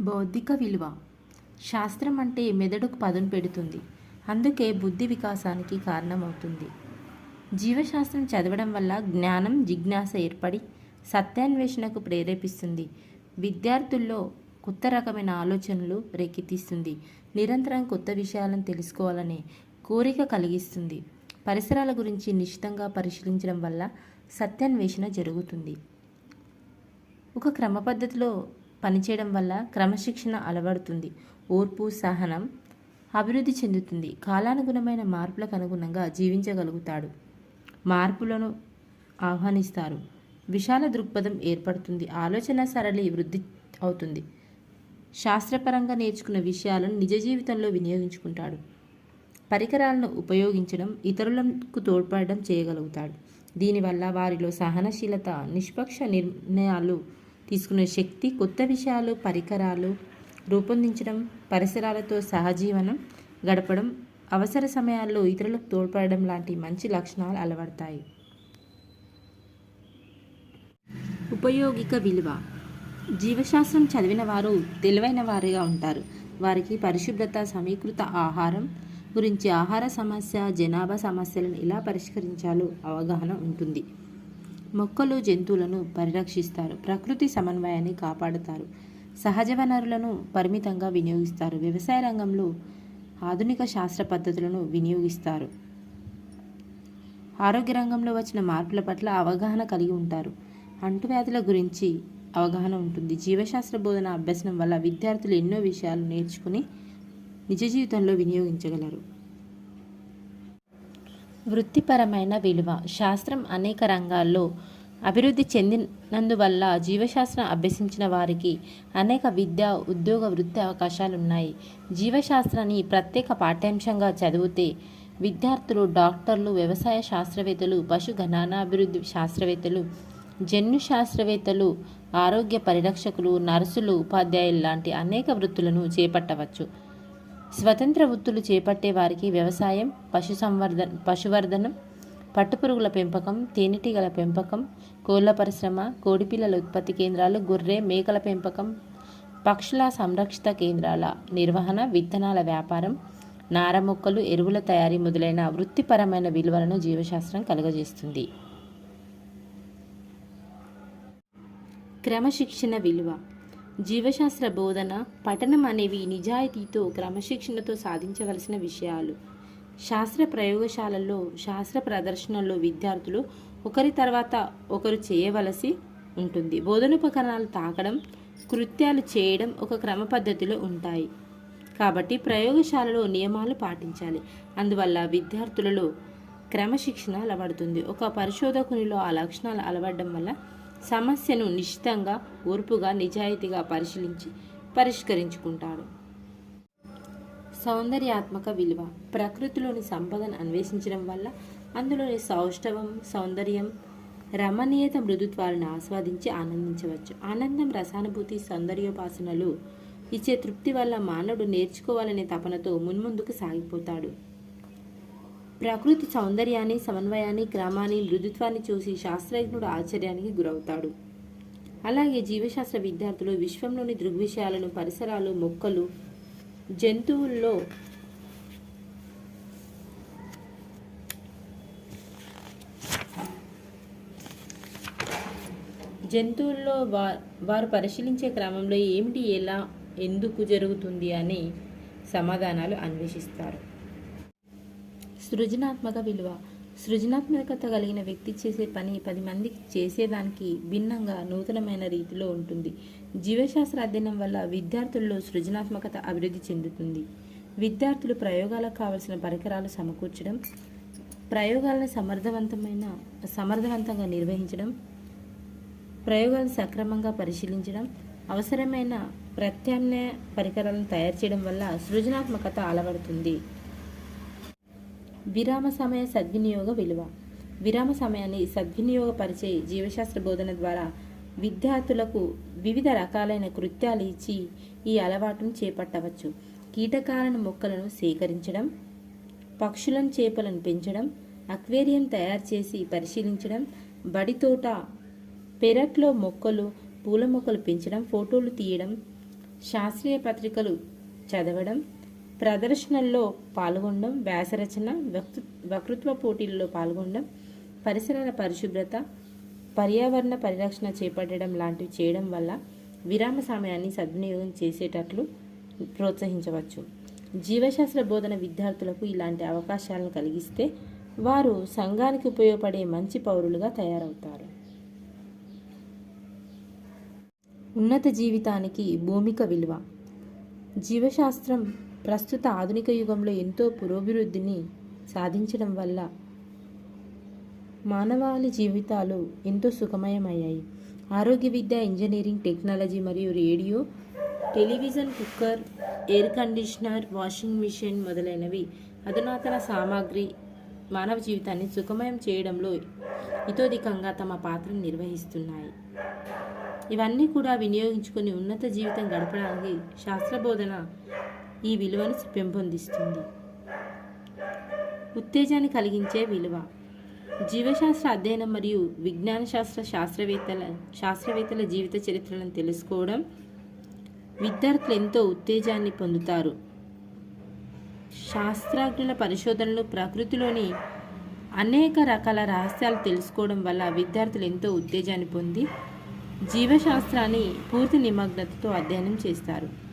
బౌద్ధిక విలువ. శాస్త్రం అంటే మెదడుకు పదును పెడుతుంది. అందుకే బుద్ధి వికాసానికి కారణమవుతుంది. జీవశాస్త్రం చదవడం వల్ల జ్ఞానం జిజ్ఞాస ఏర్పడి సత్యాన్వేషణకు ప్రేరేపిస్తుంది. విద్యార్థుల్లో కొత్త రకమైన ఆలోచనలు రేకెత్తిస్తుంది. నిరంతరం కొత్త విషయాలను తెలుసుకోవాలనే కోరిక కలిగిస్తుంది. పరిసరాల గురించి నిశ్చితంగా పరిశీలించడం వల్ల సత్యాన్వేషణ జరుగుతుంది. ఒక క్రమ పద్ధతిలో పనిచేయడం వల్ల క్రమశిక్షణ అలవడుతుంది. ఓర్పు సహనం అభివృద్ధి చెందుతుంది. కాలానుగుణమైన మార్పులకు అనుగుణంగా జీవించగలుగుతాడు. మార్పులను ఆహ్వానిస్తారు. విశాల దృక్పథం ఏర్పడుతుంది. ఆలోచన సరళి వృద్ధి అవుతుంది. శాస్త్రపరంగా నేర్చుకున్న విషయాలను నిజ జీవితంలో వినియోగించుకుంటాడు. పరికరాలను ఉపయోగించడం ఇతరులకు తోడ్పడడం చేయగలుగుతాడు. దీనివల్ల వారిలో సహనశీలత నిష్పక్ష నిర్ణయాలు తీసుకునే శక్తి కొత్త విషయాలు పరికరాలు రూపొందించడం పరిసరాలతో సహజీవనం గడపడం అవసర సమయాల్లో ఇతరులకు తోడ్పడడం లాంటి మంచి లక్షణాలు అలవడతాయి. ఉపయోగిక విలువ. జీవశాస్త్రం చదివిన వారు తెలివైన వారిగా ఉంటారు. వారికి పరిశుభ్రత సమీకృత ఆహారం గురించి ఆహార సమస్య జనాభా సమస్యలను ఎలా పరిష్కరించాలో అవగాహన ఉంటుంది. మొక్కలు జంతువులను పరిరక్షిస్తారు. ప్రకృతి సమన్వయాన్ని కాపాడుతారు. సహజ వనరులను పరిమితంగా వినియోగిస్తారు. వ్యవసాయ రంగంలో ఆధునిక శాస్త్ర పద్ధతులను వినియోగిస్తారు. ఆరోగ్య రంగంలో వచ్చిన మార్పుల పట్ల అవగాహన కలిగి ఉంటారు. అంటువ్యాధుల గురించి అవగాహన ఉంటుంది. జీవశాస్త్ర బోధన అభ్యసనం వల్ల విద్యార్థులు ఎన్నో విషయాలు నేర్చుకుని నిజ జీవితంలో వినియోగించగలరు. వృత్తిపరమైన విలువ. శాస్త్రం అనేక రంగాల్లో అభివృద్ధి చెందినందువల్ల జీవశాస్త్రం అభ్యసించిన వారికి అనేక విద్య ఉద్యోగ వృత్తి అవకాశాలు ఉన్నాయి జీవశాస్త్రాన్ని ప్రత్యేక పాఠ్యాంశంగా చదివితే విద్యార్థులు డాక్టర్లు వ్యవసాయ శాస్త్రవేత్తలు పశు గణానాభివృద్ధి శాస్త్రవేత్తలు జన్యు శాస్త్రవేత్తలు ఆరోగ్య పరిరక్షకులు నర్సులు ఉపాధ్యాయులు లాంటి అనేక వృత్తులను చేపట్టవచ్చు. స్వతంత్ర వృత్తులు చేపట్టే వారికి వ్యవసాయం పశు సంవర్ధన పశువర్ధనం పట్టుపురుగుల పెంపకం తేనెటీగల పెంపకం కోళ్ళ పరిశ్రమ కోడిపిల్లల ఉత్పత్తి కేంద్రాలు గొర్రె మేకల పెంపకం పక్షుల సంరక్షిత కేంద్రాల నిర్వహణ విత్తనాల వ్యాపారం నార మొక్కలు ఎరువుల తయారీ మొదలైన వృత్తిపరమైన విలువలను జీవశాస్త్రం కలుగజేస్తుంది. క్రమశిక్షణ విలువ జీవశాస్త్ర బోధన పఠనం అనేవి నిజాయితీతో క్రమశిక్షణతో సాధించవలసిన విషయాలు. శాస్త్ర ప్రయోగశాలల్లో శాస్త్ర ప్రదర్శనల్లో విద్యార్థులు ఒకరి తర్వాత ఒకరు చేయవలసి ఉంటుంది. బోధనోపకరణాలు తాకడం కృత్యాలు చేయడం ఒక క్రమ పద్ధతిలో ఉంటాయి. కాబట్టి ప్రయోగశాలలో నియమాలు పాటించాలి. అందువల్ల విద్యార్థులలో క్రమశిక్షణ అలవడుతుంది. ఒక పరిశోధకునిలో ఆ లక్షణాలు అలవడడం వల్ల సమస్యను నిశ్చితంగా ఓర్పుగా నిజాయితీగా పరిశీలించి పరిష్కరించుకుంటాడు. సౌందర్యాత్మక విలువ. ప్రకృతిలోని సంపదను అన్వేషించడం వల్ల అందులోని సౌష్ఠవం సౌందర్యం రమణీయత మృదుత్వాలను ఆస్వాదించి ఆనందించవచ్చు. ఆనందం రసానుభూతి సౌందర్యోపాసనలు ఇచ్చే తృప్తి వల్ల మానవుడు నేర్చుకోవాలనే తపనతో మున్ముందుకు సాగిపోతాడు. ప్రకృతి సౌందర్యాన్ని సమన్వయాన్ని క్రమాన్ని మృదుత్వాన్ని చూసి శాస్త్రజ్ఞుడు ఆశ్చర్యానికి గురవుతాడు. అలాగే జీవశాస్త్ర విద్యార్థులు విశ్వంలోని దృగ్విషయాలను పరిసరాలు మొక్కలు జంతువుల్లో జంతువుల్లో వా వారు పరిశీలించే క్రమంలో ఏమిటి ఎలా ఎందుకు జరుగుతుంది అని సమాధానాలు అన్వేషిస్తారు. సృజనాత్మక విలువ. సృజనాత్మకత కలిగిన వ్యక్తి చేసే పని పది మందికి చేసేదానికి భిన్నంగా నూతనమైన రీతిలో ఉంటుంది. జీవశాస్త్ర అధ్యయనం వల్ల విద్యార్థుల్లో సృజనాత్మకత అభివృద్ధి చెందుతుంది. విద్యార్థులు ప్రయోగాలకు కావలసిన పరికరాలు సమకూర్చడం ప్రయోగాలను సమర్థవంతమైన సమర్థవంతంగా నిర్వహించడం ప్రయోగాలను సక్రమంగా పరిశీలించడం అవసరమైన ప్రత్యామ్నాయ పరికరాలను తయారు చేయడం వల్ల సృజనాత్మకత అలవడుతుంది. విరామ సమయ సద్వినియోగ విలువ. విరామ సమయాన్ని సద్వినియోగపరిచే జీవశాస్త్ర బోధన ద్వారా విద్యార్థులకు వివిధ రకాలైన కృత్యాలు ఇచ్చి ఈ అలవాటును చేపట్టవచ్చు. కీటకాలను మొక్కలను సేకరించడం పక్షులను చేపలను పెంచడం అక్వేరియం తయారు చేసి పరిశీలించడం బడి తోట పెరట్లో మొక్కలు పూల మొక్కలు పెంచడం ఫోటోలు తీయడం శాస్త్రీయ పత్రికలు చదవడం ప్రదర్శనల్లో పాల్గొనడం వ్యాసరచన వక్తృ వక్తృత్వ పోటీల్లో పాల్గొనడం పరిసరాల పరిశుభ్రత పర్యావరణ పరిరక్షణ చేపట్టడం లాంటివి చేయడం వల్ల విరామ సమయాన్ని సద్వినియోగం చేసేటట్లు ప్రోత్సహించవచ్చు. జీవశాస్త్ర బోధన విద్యార్థులకు ఇలాంటి అవకాశాలను కలిగిస్తే వారు సంఘానికి ఉపయోగపడే మంచి పౌరులుగా తయారవుతారు. ఉన్నత జీవితానికి భూమిక విలువ. జీవశాస్త్రం ప్రస్తుత ఆధునిక యుగంలో ఎంతో పురోభివృద్ధిని సాధించడం వల్ల మానవాళి జీవితాలు ఎంతో సుఖమయమయ్యాయి. ఆరోగ్య విద్య ఇంజనీరింగ్ టెక్నాలజీ మరియు radio television cooker air conditioner washing machine మొదలైనవి అధునాతన సామాగ్రి మానవ జీవితాన్ని సుఖమయం చేయడంలో ఇతోధికంగా తమ పాత్రను నిర్వహిస్తున్నాయి. ఇవన్నీ కూడా వినియోగించుకొని ఉన్నత జీవితం గడపడానికి శాస్త్రబోధన ఈ విలువను పెంపొందిస్తుంది ఉత్తేజాన్ని కలిగించే విలువ. జీవశాస్త్ర అధ్యయనం మరియు విజ్ఞాన శాస్త్ర శాస్త్రవేత్తల శాస్త్రవేత్తల జీవిత చరిత్రలను తెలుసుకోవడం విద్యార్థులు ఎంతో ఉత్తేజాన్ని పొందుతారు. శాస్త్రజ్ఞుల పరిశోధనలు ప్రకృతిలోని అనేక రకాల రహస్యాలు తెలుసుకోవడం వల్ల విద్యార్థులు ఎంతో ఉత్తేజాన్ని పొంది జీవశాస్త్రాన్ని పూర్తి నిమగ్నతతో అధ్యయనం చేస్తారు.